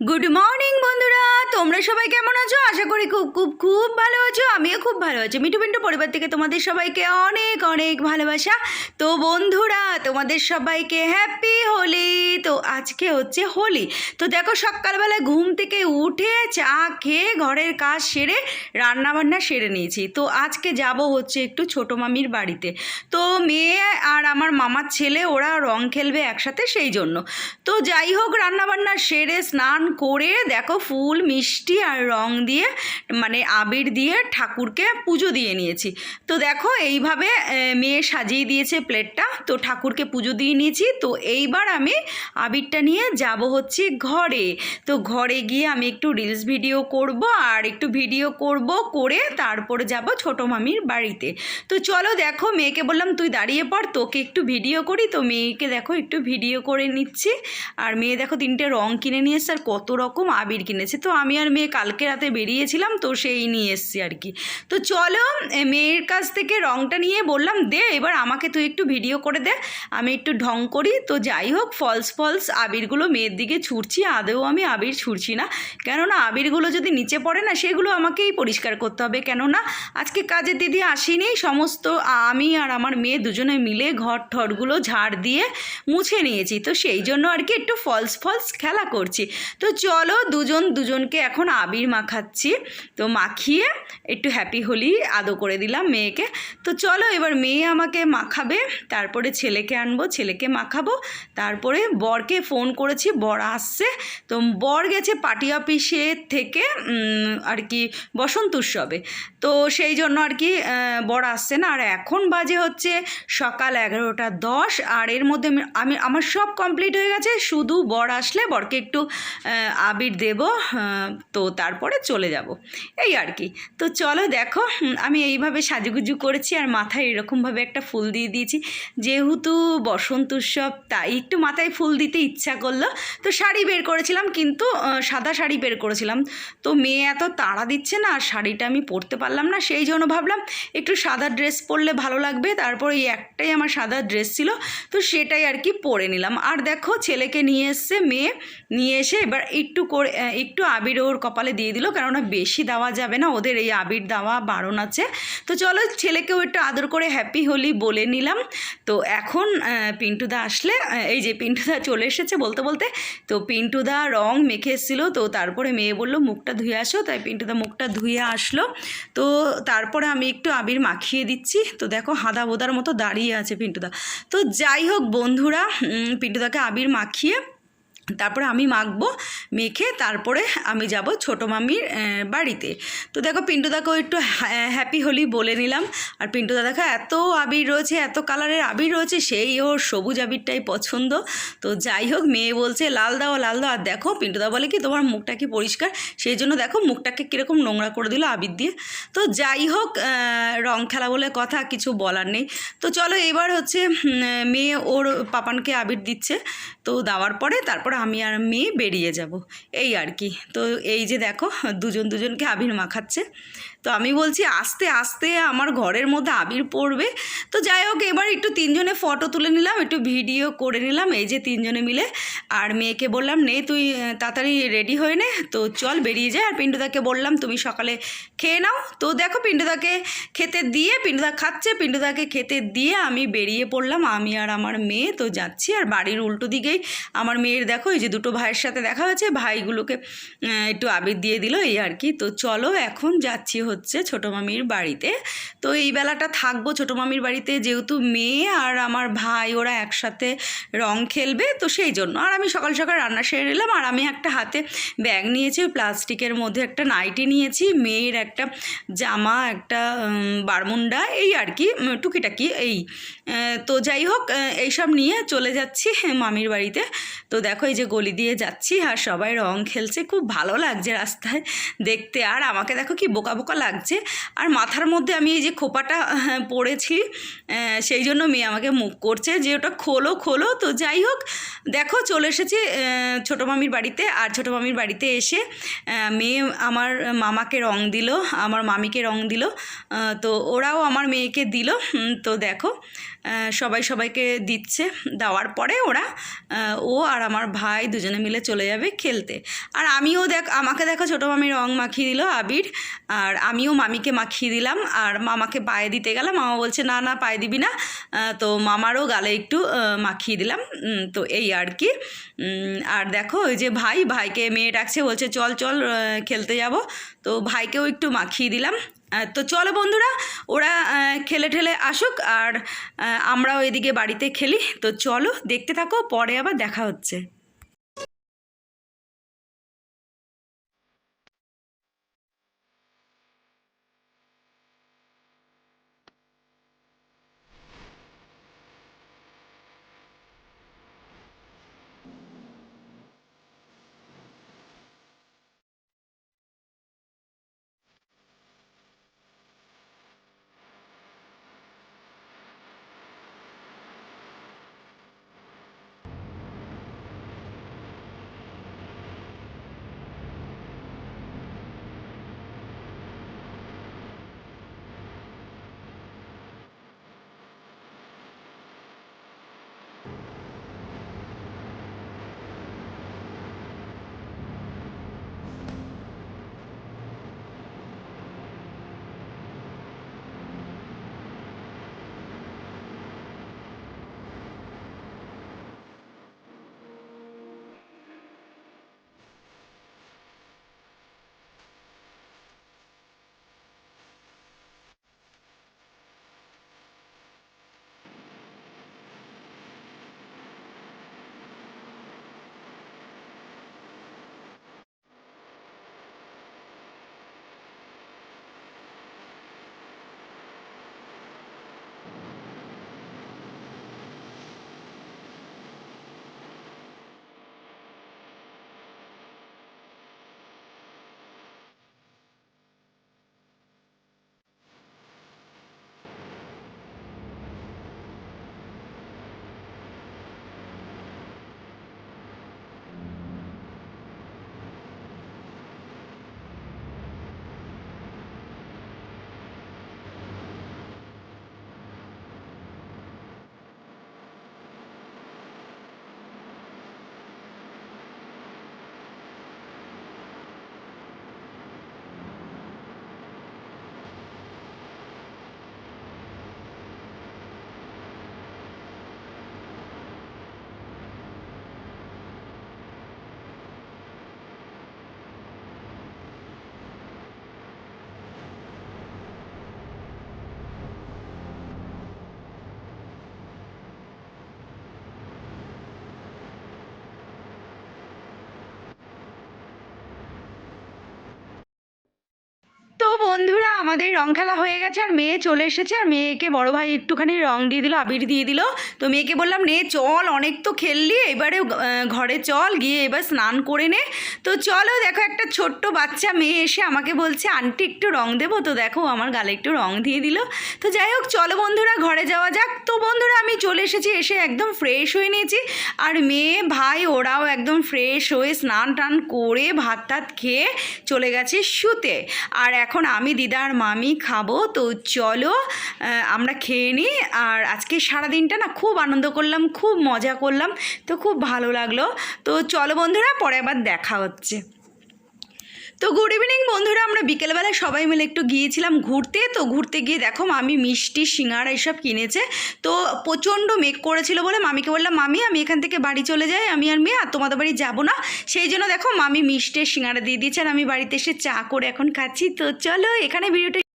Good morning বন্ধুরা। তোমরা সবাই কেমন আছো? আশা করি খুব খুব খুব ভালো আছো। আমিও খুব ভালো আছি। মিঠু পিন্টু পরিবার থেকে তোমাদের সবাইকে অনেক অনেক ভালোবাসা। তো বন্ধুরা, তোমাদের সবাইকে হ্যাপি হোলি। তো আজকে হচ্ছে হোলি। তো দেখো সকালবেলা ঘুম থেকে উঠে চা খেয়ে ঘরের কাজ সেরে রান্নাবান্না সেরে নিয়েছি। তো আজকে যাব হচ্ছে একটু ছোটো মামির বাড়িতে। তো মেয়ে আর আমার মামার ছেলে, ওরা রং খেলবে একসাথে সেই জন্য। তো যাই হোক, রান্নাবান্না সেরে স্নান করে দেখো ফুল, মিষ্টি আর রং দিয়ে মানে আবির দিয়ে ঠাকুরকে পুজো দিয়ে নিয়েছি। তো দেখো এইভাবে মেয়ে সাজিয়ে দিয়েছে প্লেটটা। তো ঠাকুরকে পুজো দিয়ে নিয়েছি। তো এইবার আমি আবিরটা নিয়ে যাব হচ্ছে ঘরে। তো ঘরে গিয়ে আমি একটু রিলস ভিডিও করব আর একটু ভিডিও করব করে তারপরে যাব ছোটো মামির বাড়িতে। তো চলো দেখো, মেয়েকে বললাম, তুই দাঁড়িয়ে পড়, তোকে একটু ভিডিও করি। তো মেয়েকে দেখো একটু ভিডিও করে নিচ্ছি। আর মেয়ে দেখো তিনটে রং কিনে নিয়ে এসছে আর কত রকম আবির কিনেছে। তো আমি আর মেয়ে কালকে রাতে বেরিয়েছিলাম, তো সেই নিয়ে এসছি আর কি। তো চলো মেয়ের কাছ থেকে রংটা নিয়ে বললাম, দে, এবার আমাকে তুই একটু ভিডিও করে দে, আমি একটু ঢং করি। তো যাই হোক ফলস ফলস আবিরগুলো মেয়ের দিকে ছুটছি আদৌ আমি আবির ছুটছি না। কেননা, আবিরগুলো যদি নিচে পড়ে না, সেগুলো আমাকেই পরিষ্কার করতে হবে। কেননা, আজকে কাজের দিদি আসেনি, সমস্ত আমি আর আমার মেয়ে দুজনে মিলে ঘর ঠরগুলো ঝাড় দিয়ে মুছে নিয়েছি। তো সেই জন্য আর কি একটু ফলস ফলস খেলা করছি। তো চলো দুজন দুজনকে এখন আবির মাখাচ্ছি। তো মাখিয়ে একটু হ্যাপি হোলি আদো করে দিলাম মেয়েকে। তো চলো এবার মেয়ে আমাকে মাখাবে, তারপরে ছেলেকে আনব, ছেলেকে মাখাবো, তারপরে বরকে ফোন করেছি, বর আসছে। তো বর গেছে পার্টি অফিসে থেকে আর কি বসন্ত উৎসবে। তো সেই জন্য আর কি বর আসছে না। আর এখন বাজে হচ্ছে সকাল এগারোটা দশ। আর এর মধ্যে আমি- আমি, আমার সব কমপ্লিট হয়ে গেছে। শুধু বর আসলে বরকে একটু আবির দেব তো তারপরে চলে যাব। এই আর কি। তো চলো দেখো আমি এইভাবে সাজুগুজু করেছি আর মাথায় এরকমভাবে একটা ফুল দিয়ে দিয়েছি। যেহেতু বসন্ত উৎসব, তাই একটু মাথায় ফুল দিতে ইচ্ছা করল। তো শাড়ি বের করেছিলাম, কিন্তু সাদা শাড়ি বের করেছিলাম। তো মেয়ে এত তাড়া দিচ্ছে না, আর শাড়িটা আমি পরতে পারলাম না, সেই জন্য ভাবলাম একটু সাদা ড্রেস পরলে ভালো লাগবে। তারপর এই একটাই আমার সাদা ড্রেস ছিল, তো সেটাই আর কি পরে নিলাম। আর দেখো, ছেলেকে নিয়ে এসছে, মেয়ে নিয়ে এসে এবার একটু করে একটু আবির ওর কপালে দিয়ে দিল, কেননা বেশি দেওয়া যাবে না, ওদের এই আবির দেওয়া বারণ আছে। তো চলো ছেলেকেও একটু আদর করে হ্যাপি হোলি বলে নিলাম। তো এখন পিন্টুদা আসলে এই যে পিন্টুদা চলে এসেছে বলতে বলতে, তো পিন্টুদা রং মেখে এসেছিল, তো তারপরে মেয়ে বলল, মুখটা ধুয়ে আসো। তাই পিন্টুদা মুখটা ধুয়ে আসলো। তো তারপরে আমি একটু আবির মাখিয়ে দিচ্ছি। তো দেখো হাদা বোদার মতো দাঁড়িয়ে আছে পিন্টুদা। তো যাই হোক বন্ধুরা পিন্টুদাকে আবির মাখিয়ে তারপরে আমি মাখবো, মেখে তারপরে আমি যাব ছোটো মামির বাড়িতে। তো দেখো পিন্টুদাকেও একটু হ্যা- হ্যাপি হোলি বলে নিলাম। আর পিন্টুদা দেখো এত আবির রয়েছে, এত কালারের আবির রয়েছে, সেই ওর সবুজ আবিরটাই পছন্দ। তো যাই হোক, মেয়ে বলছে, লাল দাও লাল দাও। আর দেখো পিন্টু পিন্টুদা বলে কি, তোমার মুখটা কি পরিষ্কার? সেই জন্য দেখো মুখটাকে কীরকম নোংরা করে দিল আবির দিয়ে। তো যাই হোক রং খেলা বলে কথা, কিছু বলার নেই। তো চলো এবার হচ্ছে মেয়ে ওর পাপানকে আবির দিচ্ছে। তো দেওয়ার পরে তারপর আমি আর মেয়ে বেরিয়ে যাব। এই আর কি। তো এই যে দেখো, দুজন দুজনকে আবির মাখাচ্ছে। তো আমি বলছি, আস্তে আস্তে আমার ঘরের মধ্যে আবির পড়বে। তো যাই হোক, এবার একটু তিনজনে ফটো তুলে নিলাম, একটু ভিডিও করে নিলাম, এই যে তিনজনে মিলে। আর মেয়েকে বললাম, নে, তুই তাড়াতাড়ি রেডি হয়ে নে। তো চল বেরিয়ে যায় আর পিন্টুদাকে বললাম, তুমি সকালে খেয়ে নাও। তো দেখো, পিন্টুদাকে খেতে দিয়ে, পিন্টুদা খাচ্ছে, পিন্টুদাকে খেতে দিয়ে আমি বেরিয়ে পড়লাম, আমি আর আমার মেয়ে। তো যাচ্ছি, আর বাড়ির উল্টো দিকেই আমার মেয়ের দেখো, এই যে দুটো ভাইয়ের সাথে দেখা হয়েছে, ভাইগুলোকে একটু আবির দিয়ে দিল, এই আর কি। তো চলো, এখন যাচ্ছি হচ্ছে ছোটো মামির বাড়িতে। তো এই বেলাটা থাকব ছোটো মামির বাড়িতে যেহেতু মেয়ে আর আমার ভাই ওরা একসাথে রং খেলবে, তো সেই জন্য। আর আমি সকাল সকাল রান্না সেরে নিলাম আর আমি একটা হাতে ব্যাগ নিয়েছি প্লাস্টিকের মধ্যে একটা নাইটি নিয়েছি, মেয়ের একটা জামা, একটা বারমুন্ডা এই আর কি টুকিটাকি, এই। তো যাই হোক এইসব নিয়ে চলে যাচ্ছি মামির বাড়িতে। তো দেখো এই যে গলি দিয়ে যাচ্ছি আর সবাই রং খেলছে, খুব ভালো লাগছে রাস্তায় দেখতে। আর আমাকে দেখো কি বোকা বোকা লাগছে। আর মাথার মধ্যে আমি এই যে খোপাটা হ্যাঁ, পড়েছি সেই জন্য মেয়ে আমাকে মুখ করছে যে ওটা খোলো খোলো। তো যাই হোক দেখো চলে এসেছি ছোটো মামির বাড়িতে। আর ছোটো মামির বাড়িতে এসে মেয়ে আমার মামাকে রং দিল আমার মামিকে রং দিল তো ওরাও আমার মেয়েকে দিল। তো দেখো সবাই সবাইকে দিচ্ছে। দেওয়ার পরে ওরা ও আর আমার ভাই দুজনে মিলে চলে যাবে খেলতে। আর আমিও দেখ আমাকে দেখো ছোটো মামি রং মাখিয়ে দিল আবির। আর আমিও মামিকে মাখিয়ে দিলাম আর মামাকে পায়ে দিতে গেলাম। মামা বলছে, না না, পায়ে দিবি না। তো মামারও গালে একটু মাখিয়ে দিলাম। তো এই আর কি। আর দেখো, ওই যে ভাই, ভাইকে মেয়ে ডাকছে, বলছে, চল চল খেলতে যাব। তো ভাইকেও একটু মাখিয়ে দিলাম। তো চলো বন্ধুরা, ওরা খেলে ঠেলে আসুক আর আমরাও এদিকে বাড়িতে খেলি। তো চলো, দেখতে থাকো, পরে আবার দেখা হচ্ছে। আমাদের রং খেলা হয়ে গেছে, আর মেয়ে চলে এসেছে, আর মেয়েকে বড় ভাই একটুখানি রং দিয়ে দিল, আবির দিয়ে দিল। তো মেয়েকে বললাম, নে, চল, অনেক তো খেললি, এবারে ঘরে চল, গিয়ে এবার স্নান করে নে। তো চলো, দেখো একটা ছোট্ট বাচ্চা মেয়ে এসে আমাকে বলছে, আন্টি, একটু রং দেবো? তো দেখো, আমার গালে একটু রং দিয়ে দিল। তো যাই হোক, চলো বন্ধুরা, ঘরে যাওয়া যাক। তো বন্ধুরা, আমি চলে এসেছি, এসে একদম ফ্রেশ হয়ে নিয়েছি। আর মেয়ে, ভাই, ওরাও একদম ফ্রেশ হয়ে স্নান টান করে ভাত টাত খেয়ে চলে গেছে শুতে। আর এখন আমি দিদার আর মামি খাব, তো চলো আমরা খেয়ে নিই আর আজকে সারা দিনটা না খুব আনন্দ করলাম, খুব মজা করলাম, তো খুব ভালো লাগল। তো চলো বন্ধুরা, পরে আবার দেখা হচ্ছে। তো গুড ইভিনিং বন্ধুরা, আমরা বিকেলবেলা সবাই মিলে একটু গিয়েছিলাম ঘুরতে। তো ঘুরতে গিয়ে দেখো, মামি মিষ্টি সিঙাড়া এসব কিনেছে। তো প্রচণ্ড মেঘ করেছিল বলে মামিকে বললাম, মামি, আমি এখান থেকে বাড়ি চলে যাই, আমি আর মেয়ে আর তোমাদের বাড়ি যাব না। সেই জন্য দেখো, মামি মিষ্টি সিঙাড়া দিয়ে দিয়েছে আর আমি বাড়িতে এসে চা করে এখন খাচ্ছি। তো চলো, এখানে ভিডিওটা